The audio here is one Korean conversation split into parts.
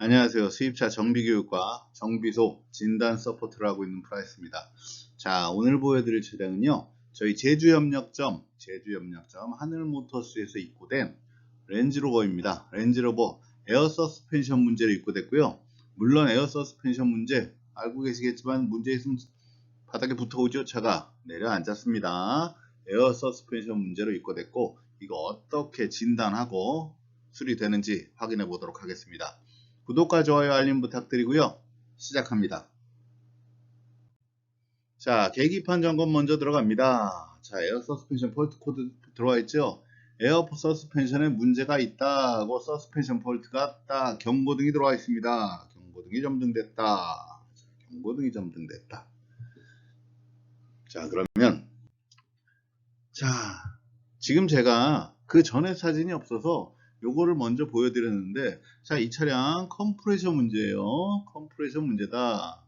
안녕하세요. 수입차 정비교육과 정비소 진단 서포트를 하고 있는 프라이스입니다. 자, 오늘 보여드릴 차량은요. 저희 제주협력점, 제주협력점 하늘모터스에서 입고된 렌즈로버입니다. 렌즈로버 에어 서스펜션 문제로 입고됐고요. 물론 에어 서스펜션 문제 알고 계시겠지만 문제 있으면 바닥에 붙어오죠. 차가 내려앉았습니다. 에어 서스펜션 문제로 입고됐고 이거 어떻게 진단하고 수리되는지 확인해 보도록 하겠습니다. 구독과 좋아요 알림 부탁드리고요. 시작합니다. 자, 계기판 점검 먼저 들어갑니다. 자, 에어 서스펜션 폴트 코드 들어와 있죠? 에어 서스펜션에 문제가 있다고 서스펜션 폴트가 딱 경고등이 들어와 있습니다. 경고등이 점등됐다. 자, 경고등이 점등됐다. 자, 그러면 자, 지금 제가 그 전에 사진이 없어서 요거를 먼저 보여드렸는데 자, 이 차량 컴프레셔 문제예요. 컴프레셔 문제다.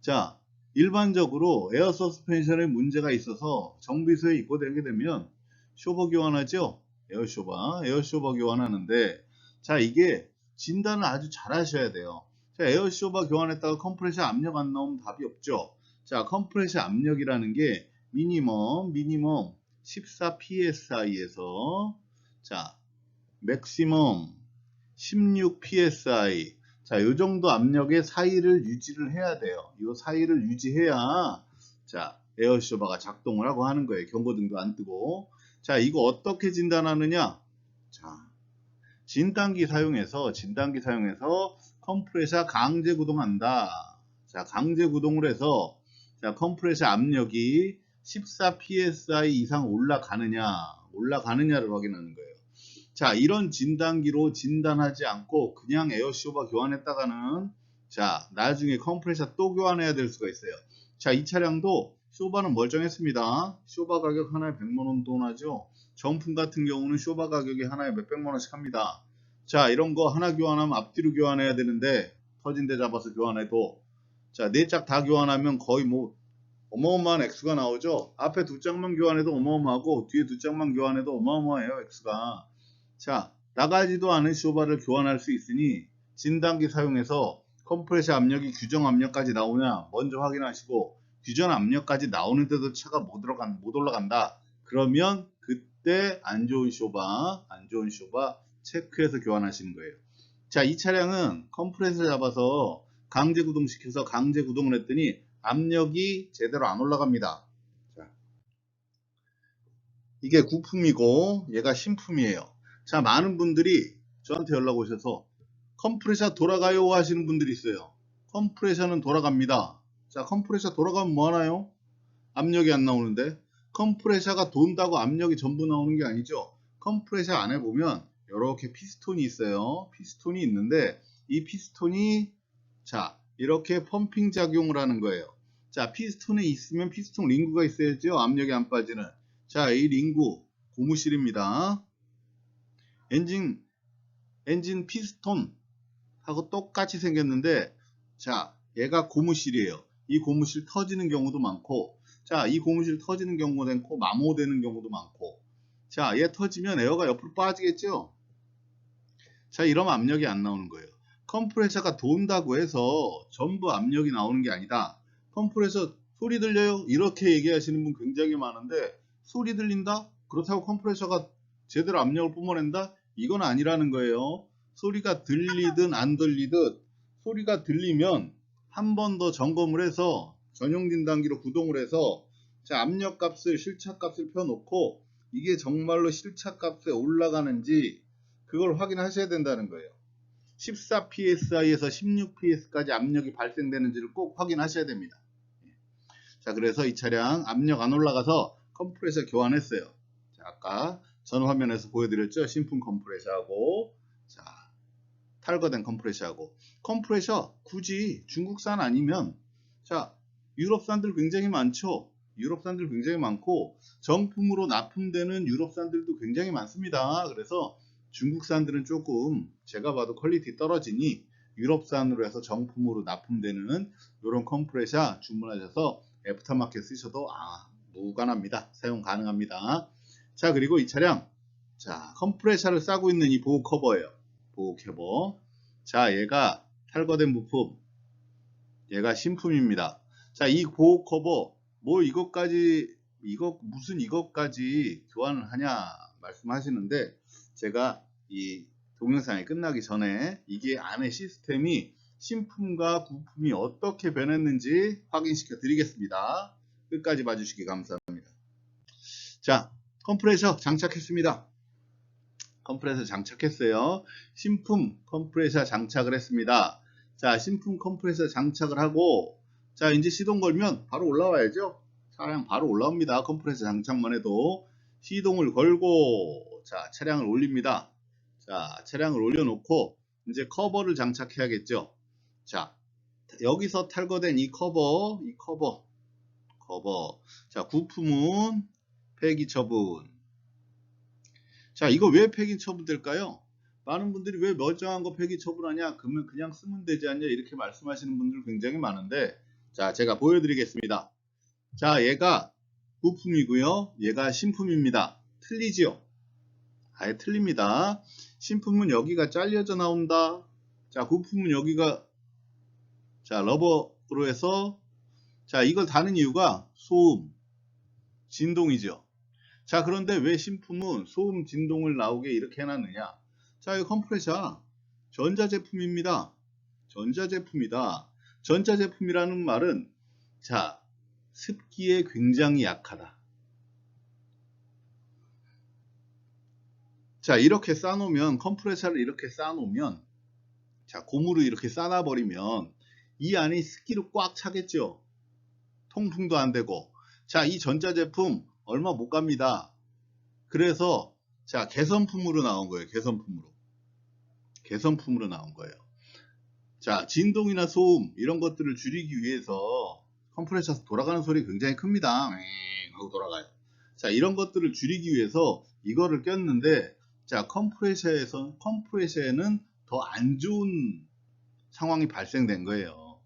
자, 일반적으로 에어 서스펜션에 문제가 있어서 정비소에 입고되게 되면 쇼버 교환하죠. 에어 쇼버, 에어 쇼버 교환하는데 자, 이게 진단을 아주 잘 하셔야 돼요. 자, 에어 쇼버 교환했다가 컴프레셔 압력 안 나오면 답이 없죠. 자, 컴프레셔 압력이라는 게 미니멈, 미니멈 14 psi에서 자, 맥시멈 16 psi 자, 요 정도 압력의 사이를 유지를 해야 돼요. 요 사이를 유지해야 자, 에어쇼버가 작동을 하고 하는 거예요. 경고등도 안 뜨고. 자, 이거 어떻게 진단하느냐? 자, 진단기 사용해서 진단기 사용해서 컴프레셔 강제 구동한다. 자, 강제 구동을 해서 자, 컴프레셔 압력이 14 psi 이상 올라가느냐, 올라가느냐를 확인하는 거예요. 자, 이런 진단기로 진단하지 않고 그냥 에어쇼바 교환했다가는 자, 나중에 컴프레셔 또 교환해야 될 수가 있어요. 자, 이 차량도 쇼바는 멀쩡했습니다. 쇼바 가격 하나에 100만원 돈 하죠. 정품 같은 경우는 쇼바 가격이 하나에 몇백만원씩 합니다. 자, 이런 거 하나 교환하면 앞뒤로 교환해야 되는데 터진 데 잡아서 교환해도 자, 네 짝 다 교환하면 거의 뭐 어마어마한 액수가 나오죠. 앞에 두 짝만 교환해도 어마어마하고 뒤에 두 짝만 교환해도 어마어마해요, 액수가. 자, 나가지도 않은 쇼바를 교환할 수 있으니 진단기 사용해서 컴프레셔 압력이 규정 압력까지 나오냐 먼저 확인하시고 규정 압력까지 나오는데도 차가 못, 들어간, 못 올라간다. 그러면 그때 안 좋은 쇼바, 안 좋은 쇼바 체크해서 교환하시는 거예요. 자, 이 차량은 컴프레셔 잡아서 강제 구동시켜서 강제 구동을 했더니 압력이 제대로 안 올라갑니다. 자, 이게 구품이고 얘가 신품이에요. 자, 많은 분들이 저한테 연락 오셔서 컴프레셔 돌아가요 하시는 분들이 있어요. 컴프레셔는 돌아갑니다. 자, 컴프레셔 돌아가면 뭐 하나요? 압력이 안 나오는데 컴프레셔가 돈다고 압력이 전부 나오는 게 아니죠. 컴프레셔 안에 보면 이렇게 피스톤이 있어요. 피스톤이 있는데 이 피스톤이 자 이렇게 펌핑 작용을 하는 거예요. 자 피스톤에 있으면 피스톤 링구가 있어야죠. 압력이 안 빠지는. 자 이 링구 고무실입니다. 엔진 엔진 피스톤 하고 똑같이 생겼는데 자 얘가 고무실이에요. 이 고무실 터지는 경우도 많고 자이 고무실 터지는 경우도 많고 마모되는 경우도 많고 자 얘 터지면 에어가 옆으로 빠지겠죠. 자 이러면 압력이 안 나오는 거예요. 컴프레셔가 돈다고 해서 전부 압력이 나오는 게 아니다. 컴프레셔 소리 들려요? 이렇게 얘기하시는 분 굉장히 많은데 소리 들린다? 그렇다고 컴프레셔가 제대로 압력을 뿜어낸다? 이건 아니라는 거예요. 소리가 들리든 안 들리든 소리가 들리면 한 번 더 점검을 해서 전용 진단기로 구동을 해서 자, 압력 값을 실차 값을 펴놓고 이게 정말로 실차 값에 올라가는지 그걸 확인하셔야 된다는 거예요. 14 psi에서 16 ps까지 압력이 발생되는지를 꼭 확인하셔야 됩니다. 자, 그래서 이 차량 압력 안 올라가서 컴프레셔 교환했어요. 자, 아까 전 화면에서 보여드렸죠? 신품 컴프레셔하고 자, 탈거된 컴프레셔하고 컴프레셔 굳이 중국산 아니면 자, 유럽산들 굉장히 많죠? 유럽산들 굉장히 많고 정품으로 납품되는 유럽산들도 굉장히 많습니다. 그래서 중국산들은 조금 제가 봐도 퀄리티 떨어지니 유럽산으로 해서 정품으로 납품되는 이런 컴프레셔 주문하셔서 애프터마켓 쓰셔도 아 무관합니다. 사용 가능합니다. 자 그리고 이 차량 자 컴프레셔를 싸고 있는 이 보호 커버예요. 보호 커버. 자 얘가 탈거된 부품. 얘가 신품입니다. 자, 이 보호 커버, 뭐 이것까지, 이거, 무슨 이것까지 교환을 하냐 말씀하시는데, 제가 이 동영상이 끝나기 전에 이게 안에 시스템이 신품과 부품이 어떻게 변했는지 확인시켜 드리겠습니다. 끝까지 봐주시기 감사합니다. 자, 컴프레셔 장착했습니다. 컴프레셔 장착했어요. 신품 컴프레셔 장착을 했습니다. 자, 신품 컴프레셔 장착을 하고, 자, 이제 시동 걸면 바로 올라와야죠. 차량 바로 올라옵니다. 컴프레셔 장착만 해도. 시동을 걸고, 자, 차량을 올립니다. 자, 차량을 올려놓고, 이제 커버를 장착해야겠죠. 자, 여기서 탈거된 이 커버, 이 커버, 커버. 자, 부품은 폐기 처분. 자, 이거 왜 폐기 처분될까요? 많은 분들이 왜 멀쩡한 거 폐기 처분하냐? 그러면 그냥 쓰면 되지 않냐? 이렇게 말씀하시는 분들 굉장히 많은데, 자, 제가 보여드리겠습니다. 자, 얘가 부품이고요. 얘가 신품입니다. 틀리지요? 아예 틀립니다. 신품은 여기가 잘려져 나온다. 자, 부품은 여기가 자, 러버로 해서 자, 이걸 다는 이유가 소음, 진동이죠. 자, 그런데 왜 신품은 소음, 진동을 나오게 이렇게 해놨느냐? 자, 이 컴프레셔 전자제품입니다. 전자제품이다. 전자제품이라는 말은 자, 습기에 굉장히 약하다. 자, 이렇게 쌓아놓으면 컴프레셔를 이렇게 쌓아놓으면 자, 고무를 이렇게 쌓아버리면 이 안이 습기로 꽉 차겠죠. 통풍도 안 되고. 자, 이 전자제품 얼마 못 갑니다. 그래서 자, 개선품으로 나온 거예요. 개선품으로. 개선품으로 나온 거예요. 자, 진동이나 소음 이런 것들을 줄이기 위해서 컴프레셔에서 돌아가는 소리 굉장히 큽니다. 윙 하고 돌아가요. 자, 이런 것들을 줄이기 위해서 이거를 꼈는데 자, 컴프레셔에서 컴프레셔에는 더 안 좋은 상황이 발생된 거예요.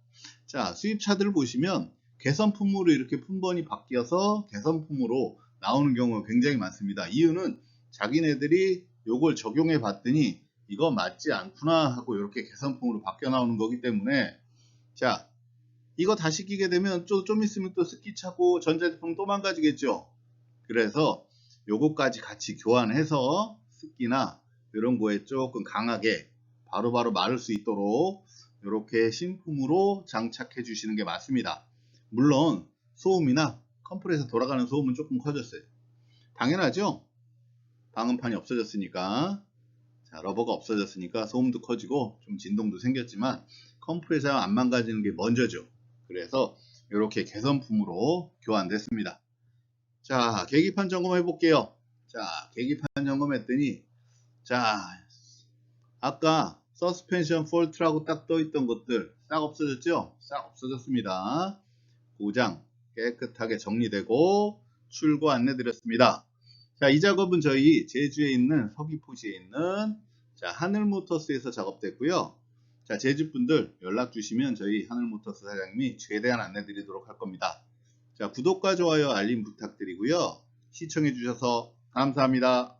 자, 수입차들을 보시면 개선품으로 이렇게 품번이 바뀌어서 개선품으로 나오는 경우가 굉장히 많습니다. 이유는 자기네들이 요걸 적용해 봤더니 이거 맞지 않구나 하고 이렇게 개선품으로 바뀌어 나오는 거기 때문에 자, 이거 다시 끼게 되면 좀, 좀 있으면 또 습기 차고 전자제품 또 망가지겠죠. 그래서 요거까지 같이 교환해서 습기나 이런 거에 조금 강하게 바로 바로 마를 수 있도록 이렇게 신품으로 장착해 주시는 게 맞습니다. 물론 소음이나 컴프레서 돌아가는 소음은 조금 커졌어요. 당연하죠? 방음판이 없어졌으니까 자, 러버가 없어졌으니까 소음도 커지고 좀 진동도 생겼지만 컴프레서 안 망가지는 게 먼저죠. 그래서 이렇게 개선품으로 교환됐습니다. 자, 계기판 점검해 볼게요. 자, 계기판 점검했더니 자, 아까 서스펜션 폴트라고 딱 떠있던 것들 싹 없어졌죠? 싹 없어졌습니다. 고장 깨끗하게 정리되고 출고 안내 드렸습니다. 자, 이 작업은 저희 제주에 있는 서귀포시에 있는 자, 하늘모터스에서 작업됐고요. 자, 제주분들 연락 주시면 저희 하늘모터스 사장님이 최대한 안내 드리도록 할 겁니다. 자, 구독과 좋아요, 알림 부탁드리고요. 시청해 주셔서 감사합니다.